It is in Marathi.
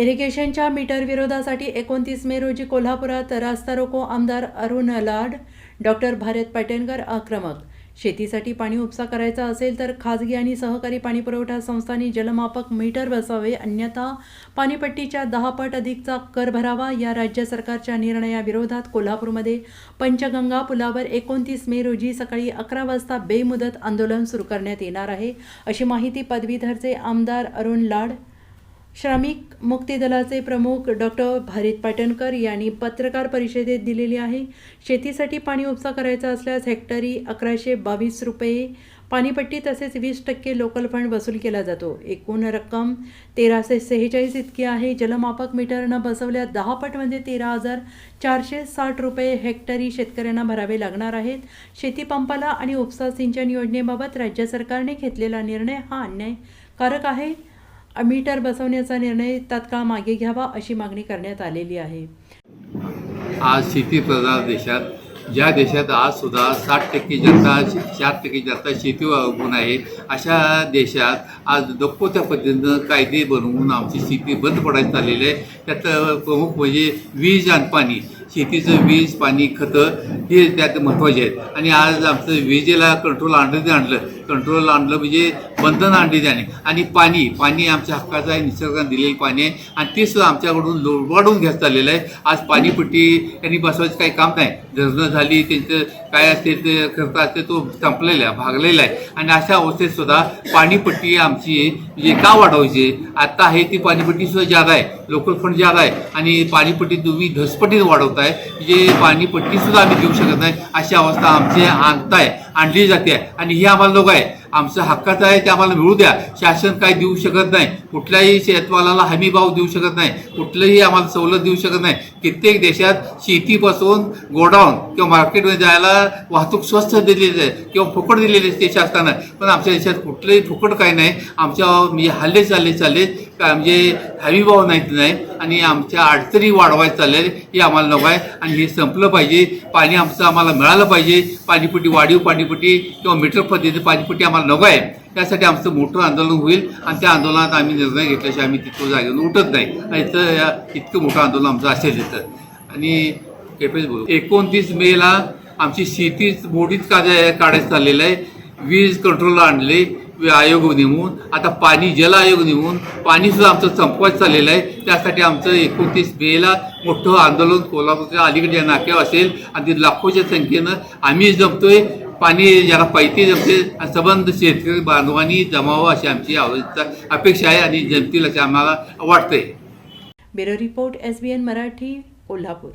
इरिगेशनच्या मीटर विरोधासाठी एकोणतीस मे रोजी कोल्हापुरात रास्ता रोको आमदार अरुण लाड डॉक्टर भारत पाटेनकर आक्रमक. शेतीसाठी पाणी उपसा करायचा असेल तर खाजगी आणि सहकारी पाणी पुरवठा संस्थांनी जलमापक मीटर बसावे अन्यथा पाणीपट्टीच्या दहा पट अधिकचा कर भरावा. या राज्य सरकारच्या निर्णयाविरोधात कोल्हापूरमध्ये पंचगंगा पुलावर एकोणतीस मे रोजी सकाळी अकरा वाजता बेमुदत आंदोलन सुरू करण्यात येणार आहे. अशी माहिती पदवीधरचे आमदार अरुण लाड श्रमिक मुक्ती दलाचे प्रमुख डॉक्टर भरित पाटणकर यांनी पत्रकार परिषदेत दिलेली आहे. शेतीसाठी पाणी उपसा करायचा असल्यास हेक्टरी अकराशे बावीस रुपये पाणीपट्टी तसेच वीस टक्के लोकल फंड वसूल केला जातो. एकूण रक्कम तेराशे सेहेचाळीस इतकी आहे. जलमापक मीटर न बसवल्यास दहा पट म्हणजे तेरा हजार चारशे साठ रुपये हेक्टरी शेतकऱ्यांना भरावे लागणार आहेत. शेतीपंपाला आणि उपसा सिंचन योजनेबाबत राज्य सरकारने घेतलेला निर्णय हा अन्यायकारक आहे. मीटर बसवण्याचा निर्णय तात्काळ मागे घ्यावा अशी मागणी करण्यात आलेली आहे. आज शेतीप्रधान देशात ज्या देशात आज सुद्धा साठ टक्के जनता चार टक्के जनता शेतीवर अवलंबून आहे अशा देशात आज नको त्या पद्धतीनं कायदे बनवून आमची शेती बंद पडायला चाललेली आहे. त्यात प्रमुख म्हणजे वीज आणि पाणी. शेतीचं वीज पाणी खतं हे त्यात महत्त्वाचे आहेत. आणि आज आमचं विजेला कंट्रोल आणलं ते आणलं. कंट्रोल आणलं म्हणजे बंधन आणली त्याने. आणि पाणी पाणी आमच्या हक्काचं आहे निसर्गाने दिलेलं पाणी आहे. आणि ते सुद्धा आमच्याकडून लोडवाडून घ्यायचं चाललेलं आहे. आज पाणीपट्टी त्यांनी बसवायचं काही काम नाही. धरणं झाली त्यांचं काय असेल ते करता असेल तो संपलेला आहे भागलेला आहे. आणि अशा अवस्थेत सुद्धा पाणीपट्टी आमची म्हणजे का वाढवायची? आत्ता आहे ती पाणीपट्टी सुद्धा जादा आहे. लोकल फंड जादा आहे. आणि पाणीपट्टी तुम्ही धसपटीने आहे जे पाणीपट्टी सुद्धा आम्ही देऊ शकत नाही. अशी अवस्था आमची आणताय आणली जाते. आणि हे आम्हाला लोक आहे. आमचं हक्काचं आहे ते आम्हाला मिळू द्या. शासन काय देऊ शकत नाही. कुठल्याही शेतमालाला हमी भाव देऊ शकत नाही. कुठलंही आम्हाला सवलत देऊ शकत नाही. कित्येक देशात शेतीपासून गोडाऊन किंवा मार्केटमध्ये जायला वाहतूक स्वस्त दिलेली आहे किंवा फुकट दिलेली असते शासनानं. पण आमच्या देशात कुठलंही फुकट काही नाही. आमच्या म्हणजे हल्ले चालले चालले. काय म्हणजे हमी भाव नाहीत नाही? आणि आमच्या अडचणी वाढवायचं चालल्या हे आम्हाला नको आहे. आणि हे संपलं पाहिजे. पाणी आमचं आम्हाला मिळालं पाहिजे. पाणीपुटी वाढीव पाणीपुटी किंवा मीटर पद्धतीचं पाणीपट्टी आम्हाला नको आहे. त्यासाठी आमचं मोठं आंदोलन होईल. आणि त्या आंदोलनात आम्ही निर्णय घेतल्याशिवाय आम्ही तिथं जागेवर उठत नाही. आणि इथं या इतकं मोठं आंदोलन आमचं असेल इथं आणि बोलू एकोणतीस मेला आमची शेतीच मोडीच काढाय काढायचं चाललेलं आहे. वीज कंट्रोलला आणले. आयोग नेमून आता पाणी जल आयोग नेमून पाणीसुद्धा आमचं संपवायचं चाललेलं आहे. त्यासाठी आमचं एकोणतीस मेला मोठं आंदोलन कोल्हापूरच्या अलीकडच्या नाक्यावर असेल आणि ते लाखोच्या संख्येनं आम्ही जमतोय. पाणी ज्याला पाहिजे जमते संबंध शेतकरी बांधवांनी जमावं अशी आमची आवडीचा अपेक्षा आहे आणि जमतील असे आम्हाला वाटतंय. Bureau report S B N Marathi Kolhapur.